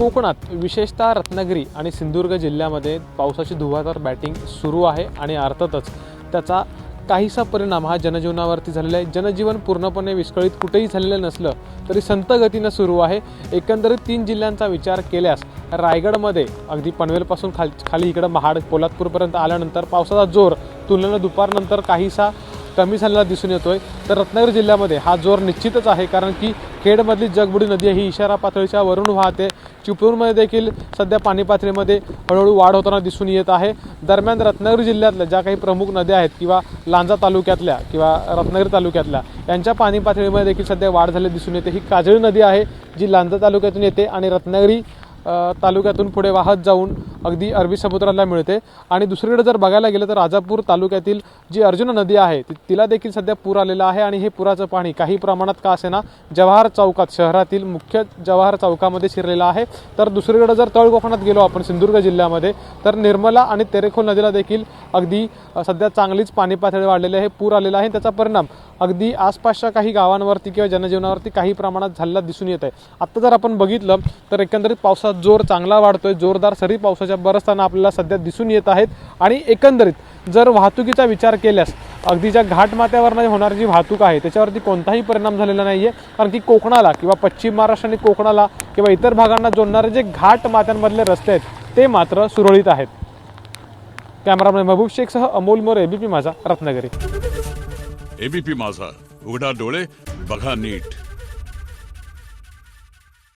कोकणात विशेषतः रत्नागिरी आणि सिंधुदुर्ग जिल्ह्यामध्ये पावसाची धुवाधार बॅटिंग सुरू आहे आणि अर्थातच त्याचा काहीसा परिणाम हा जनजीवनावरती झालेला आहे. जनजीवन पूर्णपणे विस्कळीत कुठेही झालेलं नसलं तरी संत गतीनं सुरू आहे. एकंदरीत तीन जिल्ह्यांचा विचार केल्यास रायगडमध्ये अगदी पनवेलपासून खाल खाली इकडं महाड पोलादपूरपर्यंत आल्यानंतर पावसाचा जोर तुलनेनं दुपारनंतर काहीसा कमी झालेला दिसून येतोय. तर रत्नागिरी जिल्ह्यामध्ये हा जोर निश्चितच आहे. कारण की खेडमधली जगबुडी नदी ही इशारा पातळीच्या वरून वाहते. चिपळूणमध्ये देखील सध्या पाणी पातळीमध्ये हळूहळू वाढ होताना दिसून येत आहे. दरम्यान रत्नागिरी जिल्ह्यातल्या ज्या काही प्रमुख नद्या आहेत किंवा लांजा तालुक्यातल्या किंवा रत्नागिरी तालुक्यातल्या यांच्या पाणी पातळीमध्ये देखील सध्या वाढ झाली दिसून येते. ही काजळी नदी आहे जी लांजा तालुक्यातून येते आणि रत्नागिरी तालुक्यातून पुढे वाहत जाऊन अगदी अरबी समुद्राला मिळते. आणि दुसरीकडे जर बघायला गेलं तर राजापूर तालुक्यातील जी अर्जुना नदी आहे ती- तिला देखील सध्या पूर आलेला आहे आणि हे पुराचं पाणी काही प्रमाणात का असेना जवाहर चौकात शहरातील मुख्य जवाहर चौकामध्ये शिरलेलं आहे. तर दुसरीकडे जर तळ कोकणात गेलो आपण सिंधुदुर्ग जिल्ह्यामध्ये तर निर्मला आणि तेरेखोल नदीला देखील अगदी सध्या चांगलीच पाणी पातळी वाढलेली आहे पूर आलेला आहे. त्याचा परिणाम अगदी आसपासच्या काही गावांवरती किंवा जनजीवनावरती काही प्रमाणात झालेला दिसून येत आहे. आत्ता जर आपण बघितलं तर एकंदरीत पावसात जोर चांगला वाढतोय. जोरदार सरी पावसाच्या बरसताना आपल्याला सध्या दिसून येत आहेत. आणि एकंदरीत जर वाहतुकीचा विचार केल्यास अगदी ज्या घाटमाथ्यावरनं होणारी जी वाहतूक आहे त्याच्यावरती कोणताही परिणाम झालेला नाही आहे कारण की कोकणाला किंवा पश्चिम महाराष्ट्र आणि कोकणाला किंवा इतर भागांना जोडणारे जे घाट माथ्यांमधले रस्ते आहेत ते मात्र सुरळीत आहेत. कॅमेरामॅन महबूब शेखसह अमोल मोरे एबीपी माझा रत्नागिरी. एबीपी माझा. उघडा डोळे बघा नीट.